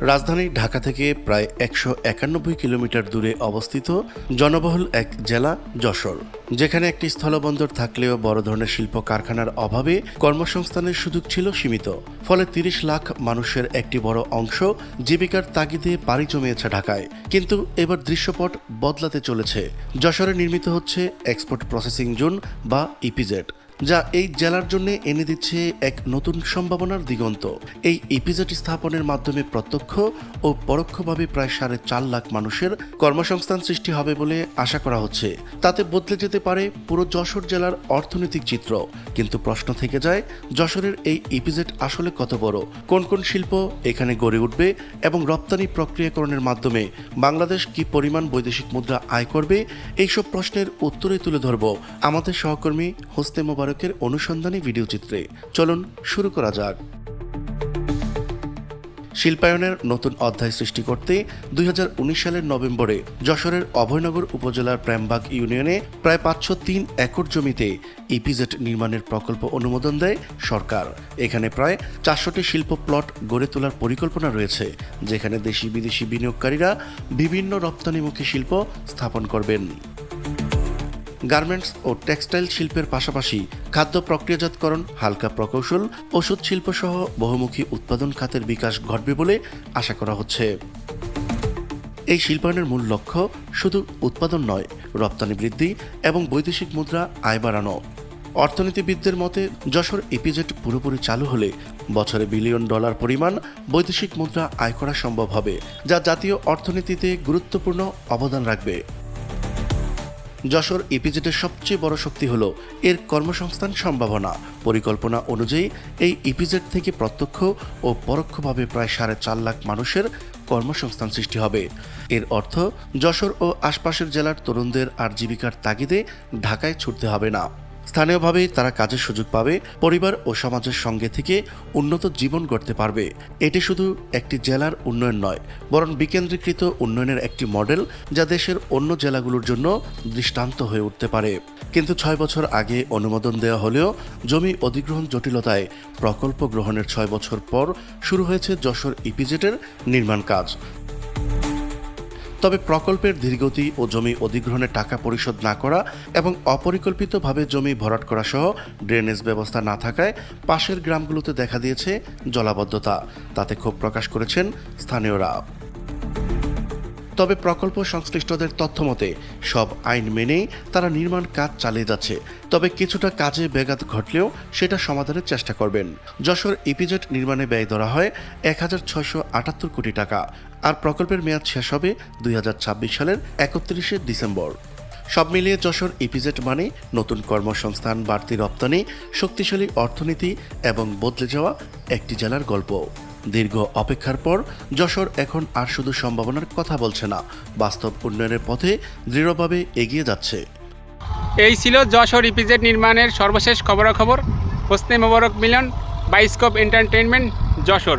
রাজধানী ঢাকা থেকে প্রায় একশো একানব্বই কিলোমিটার দূরে অবস্থিত জনবহুল এক জেলা যশোর। যেখানে একটি স্থলবন্দর থাকলেও বড় ধরনের শিল্প কারখানার অভাবে কর্মসংস্থানের সুযোগ ছিল সীমিত। ফলে তিরিশ লাখ মানুষের একটি বড় অংশ জীবিকার তাগিদে পাড়ি জমিয়েছে ঢাকায়। কিন্তু এবার দৃশ্যপট বদলাতে চলেছে। যশোরে নির্মিত হচ্ছে এক্সপোর্ট প্রসেসিং জোন বা ইপিজেড। যা এই জেলার জন্য এনে দিচ্ছে এক নতুন সম্ভাবনার দিগন্ত। এই ইপিজেড স্থাপনের মাধ্যমে প্রত্যক্ষ ও পরোক্ষভাবে প্রায় সাড়ে চার লাখ মানুষের কর্মসংস্থান সৃষ্টি হবে বলে আশা করা হচ্ছে। তাতে বদলে যেতে পারে পুরো যশোর জেলার অর্থনৈতিক চিত্র। কিন্তু প্রশ্ন থেকে যায়, যশোরের এই ইপিজেড আসলে কত বড়? কোন কোন শিল্প এখানে গড়ে উঠবে এবং রপ্তানি প্রক্রিয়াকরণের মাধ্যমে বাংলাদেশ কি পরিমাণ বৈদেশিক মুদ্রা আয় করবে? এইসব প্রশ্নের উত্তরে তুলে ধরব আমাদের সহকর্মী হোসনে মোবারকের অনুসন্ধানী ভিডিও চিত্রে। চলুন শুরু করা যাক। শিল্পায়নের নতুন অধ্যায় সৃষ্টি করতে দুই হাজার উনিশ সালের নভেম্বরে যশোরের অভয়নগর উপজেলার প্রেমবাগ ইউনিয়নে প্রায় পাঁচশো তিন একর জমিতে ইপিজেড নির্মাণের প্রকল্প অনুমোদন দেয় সরকার। এখানে প্রায় চারশোটি শিল্প প্লট গড়ে তোলার পরিকল্পনা রয়েছে, যেখানে দেশি বিদেশি বিনিয়োগকারীরা বিভিন্ন রপ্তানিমুখী শিল্প স্থাপন করবেন। গার্মেন্টস ও টেক্সটাইল শিল্পের পাশাপাশি খাদ্য প্রক্রিয়াজাতকরণ, হালকা প্রকৌশল, ওষুধ শিল্প সহ বহুমুখী উৎপাদন খাতের বিকাশ ঘটবে বলে আশা করা হচ্ছে। এই শিল্পায়নের মূল লক্ষ্য শুধু উৎপাদন নয়, রপ্তানি বৃদ্ধি এবং বৈদেশিক মুদ্রা আয় বাড়ানো। অর্থনীতিবিদদের মতে, যশোর ইপিজেট পুরোপুরি চালু হলে বছরে বিলিয়ন ডলার পরিমাণ বৈদেশিক মুদ্রা আয় করা সম্ভব হবে, যা জাতীয় অর্থনীতিতে গুরুত্বপূর্ণ অবদান রাখবে। যশোর ইপিজেটের সবচেয়ে বড় শক্তি হল এর কর্মসংস্থান সম্ভাবনা। পরিকল্পনা অনুযায়ী এই ইপিজেড থেকে প্রত্যক্ষ ও পরোক্ষভাবে প্রায় সাড়ে চার লাখ মানুষের কর্মসংস্থান সৃষ্টি হবে। এর অর্থ যশোর ও আশপাশের জেলার তরুণদের আর জীবিকার তাগিদে ঢাকায় ছুটতে হবে না। স্থানীয়ভাবে তারা কাজের সুযোগ পাবে, পরিবার ও সমাজের সঙ্গে থেকে উন্নত জীবন গড়তে পারবে। এটি শুধু একটি জেলার উন্নয়ন নয়, বরং বিকেন্দ্রীকৃত উন্নয়নের একটি মডেল যা দেশের অন্য জেলাগুলোর জন্য দৃষ্টান্ত হয়ে উঠতে পারে। কিন্তু ছয় বছর আগে অনুমোদন দেওয়া হলেও জমি অধিগ্রহণ জটিলতায় প্রকল্প গ্রহণের ছয় বছর পর শুরু হয়েছে যশোর ইপিজেটের নির্মাণ কাজ। তবে প্রকল্পের ধীরগতি ও জমি অধিগ্রহণের টাকা পরিশোধ না করা এবং অপরিকল্পিতভাবে জমি ভরাট করা সহ ড্রেনেজ ব্যবস্থা না থাকায় পাশের গ্রামগুলোতে দেখা দিয়েছে জলাবদ্ধতা। তাতে ক্ষোভ প্রকাশ করেছেন স্থানীয়রা। তবে প্রকল্প সংশ্লিষ্টদের তথ্য মতে সব আইন মেনেই তারা নির্মাণ কাজ চালিয়ে যাচ্ছে। তবে কিছুটা কাজে ব্যাঘাত ঘটলেও সেটা সমাধানের চেষ্টা করবেন। যশোর ইপিজেড নির্মাণে ব্যয় ধরা হয় এক হাজার আটাত্তর কোটি টাকা। আর প্রকল্পের মেয়াদ শেষ হবে দুই হাজার ছাব্বিশ সালের একত্রিশে ডিসেম্বর। সব মিলিয়ে যশোর ইপিজেড মানে নতুন কর্মসংস্থান বাড়তি রপ্তানি, শক্তিশালী অর্থনীতি এবং বদলে যাওয়া একটি জেলার গল্প। দীর্ঘ অপেক্ষার পর যশোর এখন আর শুধু সম্ভাবনার কথা বলছে না, বাস্তব উন্নয়নের পথে দৃঢ়ভাবে এগিয়ে যাচ্ছে। এই ছিল যশোর ইপিজেড নির্মাণের সর্বশেষ খবরাখবর। Hosne Mobarak Milon bioscope entertainment Jashore.